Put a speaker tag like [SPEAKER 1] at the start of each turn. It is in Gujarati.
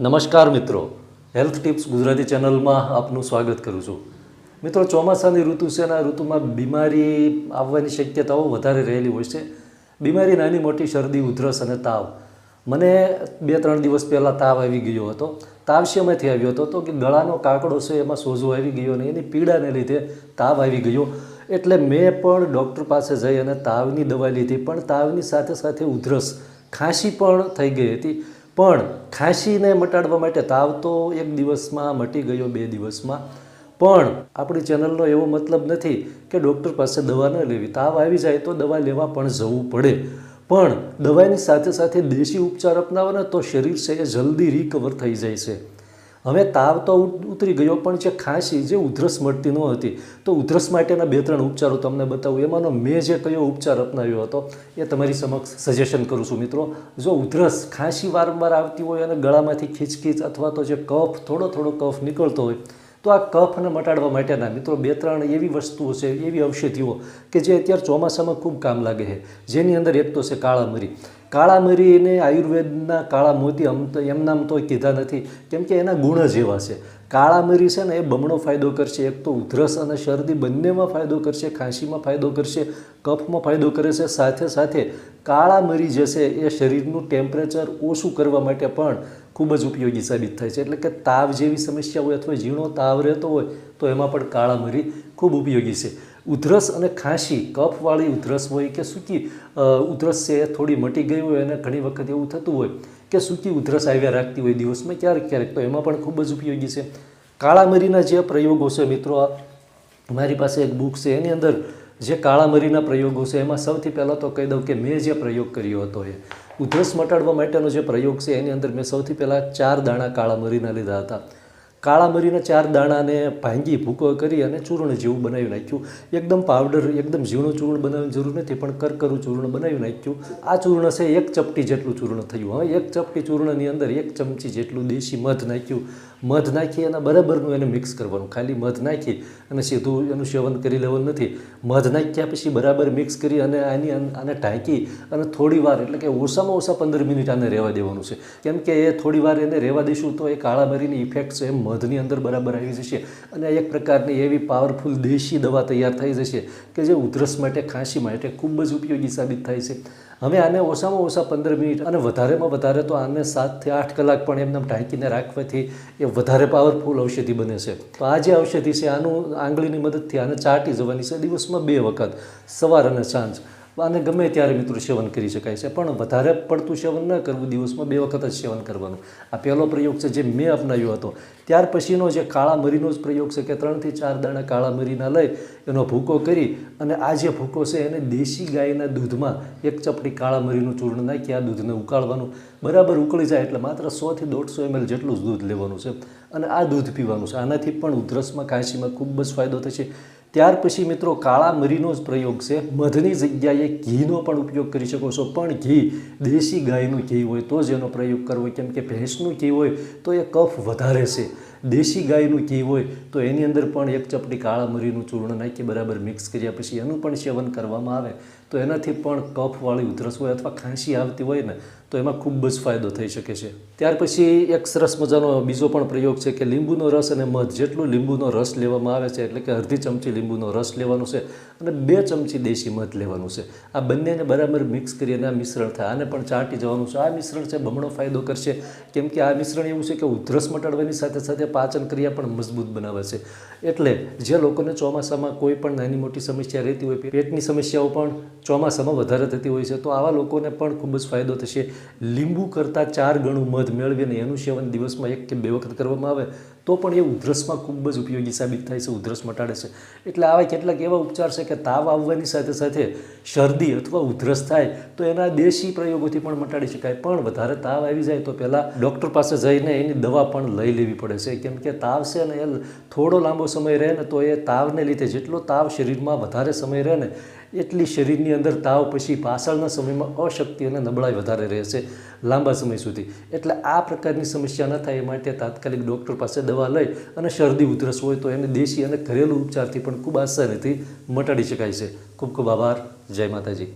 [SPEAKER 1] નમસ્કાર મિત્રો. હેલ્થ ટિપ્સ ગુજરાતી ચેનલમાં આપનું સ્વાગત કરું છું. મિત્રો, ચોમાસાની ઋતુ છે અને આ ઋતુમાં બીમારી આવવાની શક્યતાઓ વધારે રહેલી હોય છે. બીમારી નાની મોટી શરદી, ઉધરસ અને તાવ. મને બે ત્રણ દિવસ પહેલાં તાવ આવી ગયો હતો. તાવ શેમાંથી આવ્યો હતો? તો કે ગળાનો કાકડો છે એમાં સોજો આવી ગયો અને એની પીડાને લીધે તાવ આવી ગયો. એટલે મેં પણ ડૉક્ટર પાસે જઈ અને તાવની દવા લીધી. પણ તાવની સાથે સાથે ઉધરસ ખાંસી પણ થઈ ગઈ હતી. પણ ખાંસીને મટાડવા માટે તાવ તો એક દિવસમાં મટી ગયો, બે દિવસમાં. પણ આપણી ચેનલનો એવો મતલબ નથી કે ડૉક્ટર પાસે દવા ન લેવી. તાવ આવી જાય તો દવા લેવા પણ જવું પડે. પણ દવાની સાથે સાથે દેશી ઉપચાર અપનાવો ને તો શરીર છે એ જલ્દી રિકવર થઈ જાય છે. હવે તાવ તો ઉતરી ગયો, પણ જે ખાંસી, જે ઉધરસ મળતી ન હતી, તો ઉધરસ માટેના બે ત્રણ ઉપચારો તમને બતાવું. એમાંનો મેં જે કયો ઉપચાર અપનાવ્યો હતો, એ તમારી સમક્ષ સજેશન કરું છું મિત્રો. જો ઉધરસ ખાંસી વારંવાર આવતી હોય અને ગળામાંથી ખીચખીચ અથવા તો જે કફ, થોડો થોડો કફ નીકળતો હોય, તો આ કફને મટાડવા માટેના મિત્રો બે ત્રણ એવી વસ્તુઓ છે, એવી ઔષધિઓ કે જે અત્યારે ચોમાસામાં ખૂબ કામ લાગે છે. જેની અંદર એક તો છે કાળા મરી કાળા મરીને આયુર્વેદના કાળા મોતી આમ તો એમનામ તો કીધા નથી. કેમ કે એના ગુણ જ એવા છે. કાળા મરી છે ને એ બમણો ફાયદો કરશે. એક તો ઉધરસ અને શરદી બંનેમાં ફાયદો કરશે, ખાંસીમાં ફાયદો કરશે, કફમાં ફાયદો કરે છે. સાથે સાથે કાળા મરી જે છે એ શરીરનું ટેમ્પરેચર ઓછું કરવા માટે પણ ખૂબ જ ઉપયોગી સાબિત થાય છે. એટલે કે તાવ જેવી સમસ્યા હોય અથવા ઝીણો તાવ રહેતો હોય તો એમાં પણ કાળા મરી ખૂબ ઉપયોગી છે. ઉધરસ અને ખાંસી, કફવાળી ઉધરસ હોય કે સૂકી ઉધરસ છે થોડી મટી ગઈ હોય અને ઘણી વખત એવું થતું હોય કે સૂકી ઉધરસ આવ્યા રાખતી હોય દિવસમાં ક્યારેક ક્યારેક, તો એમાં પણ ખૂબ જ ઉપયોગી છે. કાળા મરીના જે પ્રયોગો છે મિત્રો મારી પાસે એક બુક છે, એની અંદર જે કાળા મરીના પ્રયોગો છે, એમાં સૌથી પહેલાં તો કહી દઉં કે મેં જે પ્રયોગ કર્યો હતો એ. ઉધરસ મટાડવા માટેનો જે પ્રયોગ છે, એની અંદર મેં સૌથી પહેલાં ચાર દાણા કાળા મરીના લીધા હતા. કાળા મરીના ચાર દાણાને ભાંગી ભૂકો કરી અને ચૂર્ણ જેવું બનાવી નાખ્યું. એકદમ પાવડર એકદમ ઝીણું ચૂર્ણ બનાવવાની જરૂર નથી, પણ કરકરું ચૂર્ણ બનાવી નાખ્યું. આ ચૂર્ણ છે એક ચપટી જેટલું ચૂર્ણ થયું. હા, એક ચપટી ચૂર્ણની અંદર એક ચમચી જેટલું દેશી મધ નાખ્યું. મધ નાખી એના બરાબરનું એને મિક્સ કરવાનું. ખાલી મધ નાખી અને સીધું એનું સેવન કરી લેવાનું નથી. મધ નાખ્યા પછી બરાબર મિક્સ કરી અને આની આને ઢાંકી અને થોડી વાર, એટલે કે ઓછામાં ઓછા પંદર મિનિટ આને રહેવા દેવાનું છે. કેમ કે એ થોડી વાર એને રહેવા દઈશું તો એ કાળા ઇફેક્ટ છે એ મધની અંદર બરાબર આવી જશે અને એક પ્રકારની એવી પાવરફુલ દેશી દવા તૈયાર થઈ જશે કે જે ઉધરસ માટે, ખાંસી માટે ખૂબ જ ઉપયોગી સાબિત થાય છે. હવે આને ઓછામાં ઓછા પંદર મિનિટ અને વધારેમાં વધારે તો આને સાતથી આઠ કલાક પણ એમને ઢાંકીને રાખવાથી એ વધારે પાવરફુલ ઔષધિ બને છે. તો આ જે ઔષધિ છે, આનું આંગળીની મદદથી આને ચાટી જવાની છે દિવસમાં બે વખત, સવાર અને સાંજ. આને ગમે ત્યારે મિત્રો સેવન કરી શકાય છે. પણ વધારે પડતું સેવન ન કરવું, દિવસમાં બે વખત જ સેવન કરવાનું. આ પહેલો પ્રયોગ છે જે મેં અપનાવ્યો હતો. ત્યાર પછીનો જે કાળા મરીનો જ પ્રયોગ છે કે ત્રણથી ચાર દાણા કાળા મરીના લઈ એનો ભૂકો કરી અને આ જે ભૂકો છે એને દેશી ગાયના દૂધમાં એક ચપટી કાળા મરીનું ચૂર્ણ નાખી આ દૂધને ઉકાળવાનું. બરાબર ઉકળી જાય એટલે માત્ર સોથી દોઢસો એમએલ જેટલું જ દૂધ લેવાનું છે. અને આ દૂધ પીવાનું છે. આનાથી પણ ઉધરસમાં, ખાંસીમાં ખૂબ જ ફાયદો થશે. ત્યાર પછી મિત્રો કાળા મરીનો જ પ્રયોગ છે. મધની જગ્યાએ ઘીનો પણ ઉપયોગ કરી શકો છો. પણ ઘી દેશી ગાયનું ઘી હોય તો જ એનો પ્રયોગ કરવો. કેમ કે ભેંસનું ઘી હોય તો એ કફ વધારે છે. દેશી ગાયનું ઘી હોય તો એની અંદર પણ એક ચપટી કાળા મરીનું ચૂર્ણ નાખી બરાબર મિક્સ કર્યા પછી એનું પણ સેવન કરવામાં આવે. તો એનાથી પણ કફવાળી ઉધરસ હોય અથવા ખાંસી આવતી હોય ને, તો એમાં ખૂબ જ ફાયદો થઈ શકે છે. ત્યાર પછી એક સરસ મજાનો બીજો પણ પ્રયોગ છે કે લીંબુનો રસ અને મધ. જેટલું લીંબુનો રસ લેવામાં આવે છે એટલે કે અડધી ચમચી લીંબુનો રસ લેવાનો છે અને બે ચમચી દેશી મધ લેવાનું છે. આ બંનેને બરાબર મિક્સ કરી અને આ મિશ્રણ થાય. આને પણ ચાટી જવાનું છે. આ મિશ્રણ છે બમણો ફાયદો કરશે. કેમ કે આ મિશ્રણ એવું છે કે ઉધરસ મટાડવાની સાથે સાથે પાચન ક્રિયા પણ મજબૂત બનાવે છે. એટલે જે લોકોને ચોમાસામાં કોઈ પણ નાની મોટી સમસ્યા રહેતી હોય, પેટની સમસ્યાઓ પણ ચોમાસામાં વધારે થતી હોય છે, તો આવા લોકોને પણ ખૂબ જ ફાયદો થશે. લીંબુ કરતાં ચાર ગણું મધ મેળવીને એનું સેવન દિવસમાં એક કે બે વખત કરવામાં આવે તો પણ એ ઉધરસમાં ખૂબ જ ઉપયોગી સાબિત થાય છે, ઉધરસ મટાડે છે. એટલે આવા કેટલાક એવા ઉપચાર છે કે તાવ આવવાની સાથે સાથે શરદી અથવા ઉધરસ થાય તો એના દેશી પ્રયોગોથી પણ મટાડી શકાય. પણ વધારે તાવ આવી જાય તો પહેલાં ડૉક્ટર પાસે જઈને એની દવા પણ લઈ લેવી પડે છે. કેમ કે તાવ છે ને એ થોડો લાંબો સમય રહે ને તો એ તાવને લીધે જેટલો તાવ શરીરમાં વધારે સમય રહે ને એટલી શરીરની અંદર તાવ પછી પાછળના સમયમાં અશક્તિ અને નબળાઈ વધારે રહેશે લાંબા સમય સુધી. એટલે આ પ્રકારની સમસ્યા ન થાય એ માટે તાત્કાલિક ડૉક્ટર પાસે દવા લઈ અને શરદી ઉધરસ હોય તો એને દેશી અને ઘરેલું ઉપચારથી પણ ખૂબ આસાનીથી મટાડી શકાય છે. ખૂબ ખૂબ આભાર. જય માતાજી.